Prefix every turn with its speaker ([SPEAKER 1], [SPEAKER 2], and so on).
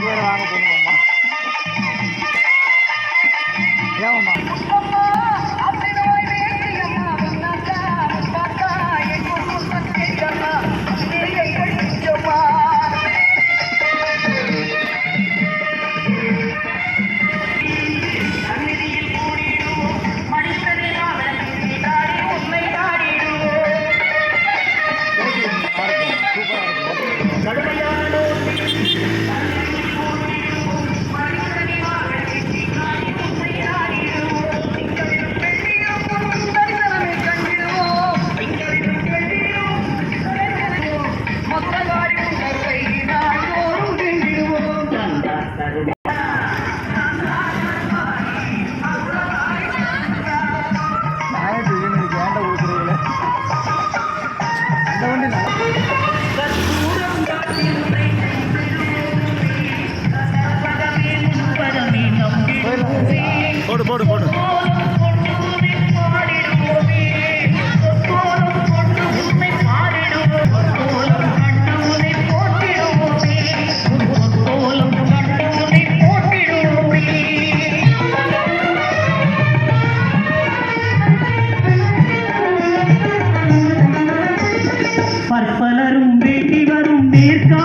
[SPEAKER 1] எனக்கு வாங்க போகணுமாம்மா ஏமாம்மா போடு போடு. பற்பலரும் வேண்டி
[SPEAKER 2] வரும் நேர்கா